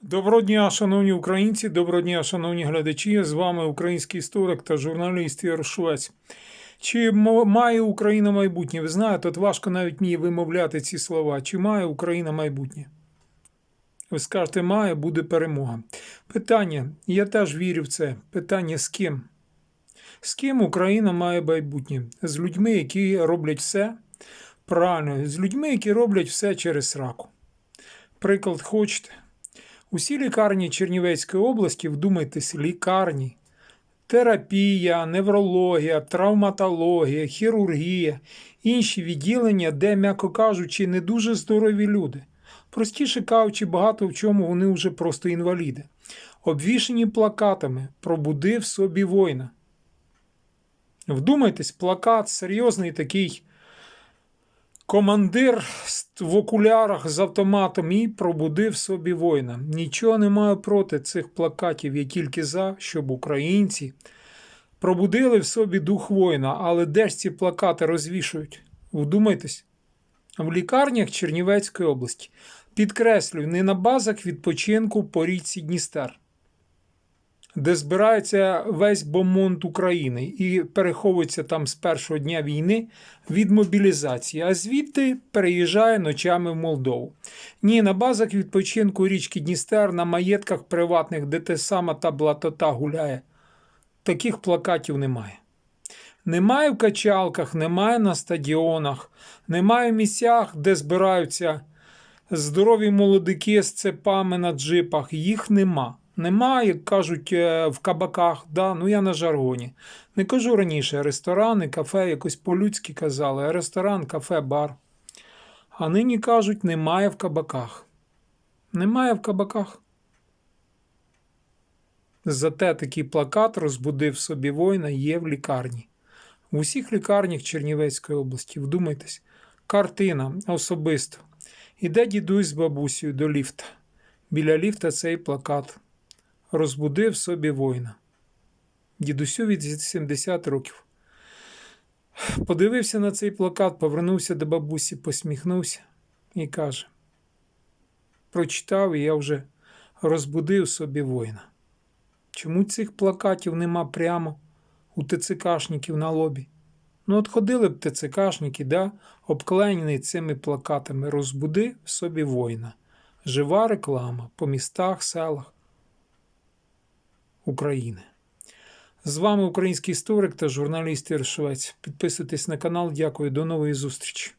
Доброго дня, шановні українці, доброго дня, шановні глядачі. З вами український історик та журналіст Ігор Швець. Чи має Україна майбутнє? Ви знаєте, от важко навіть мені вимовляти ці слова. Чи має Україна майбутнє? Ви скажете, має, буде перемога. Питання, я теж вірю в це. Питання з ким? З ким Україна має майбутнє? З людьми, які роблять все правильно, з людьми, які роблять все через сраку. Приклад хочете? Усі лікарні Чернівецької області, вдумайтесь, лікарні, терапія, неврологія, травматологія, хірургія, інші відділення, де, м'яко кажучи, не дуже здорові люди. Простіше кажучи, багато в чому вони вже просто інваліди. Обвішені плакатами Пробуди в собі воїна. Вдумайтесь, плакат серйозний такий Командир в окулярах з автоматом і пробудив собі воїна. Нічого не маю проти цих плакатів, я тільки за, щоб українці пробудили в собі дух воїна. Але де ж ці плакати розвішують? Вдумайтесь. В лікарнях Чернівецької області. Підкреслюю, не на базах відпочинку по річці Дністер, де збирається весь бомонд України і переховується там з першого дня війни від мобілізації, а звідти переїжджає ночами в Молдову. Ні, на базах відпочинку річки Дністер, на маєтках приватних, де те сама та блатота гуляє. Таких плакатів немає. Немає в качалках, немає на стадіонах, немає в місцях, де збираються здорові молодики з цепами на джипах. Їх нема. Нема, як кажуть, е, в кабаках. Да? Ну я на жаргоні. Не кажу раніше ресторани, кафе, якось по-людськи казали, ресторан, кафе, бар. А нині кажуть, немає в кабаках. Немає в кабаках. Зате такий плакат розбудив собі воїна є в лікарні. В усіх лікарнях Чернівецької області, вдумайтесь, картина особисто. Іде дідусь з бабусею до ліфта. Біля ліфта цей плакат розбудив собі воїна. Дідусю від 70 років. Подивився на цей плакат, повернувся до бабусі, посміхнувся і каже: Прочитав, і я вже розбудив собі воїна. Чому цих плакатів нема прямо у ТЦКшників на лобі? Ну, от ходили б ТЦКшники, да, обклеєні цими плакатами Розбуди собі воїна. Жива реклама по містах, селах України. З вами український історик та журналіст Ір. Підписуйтесь на канал. Дякую. До нової зустрічі.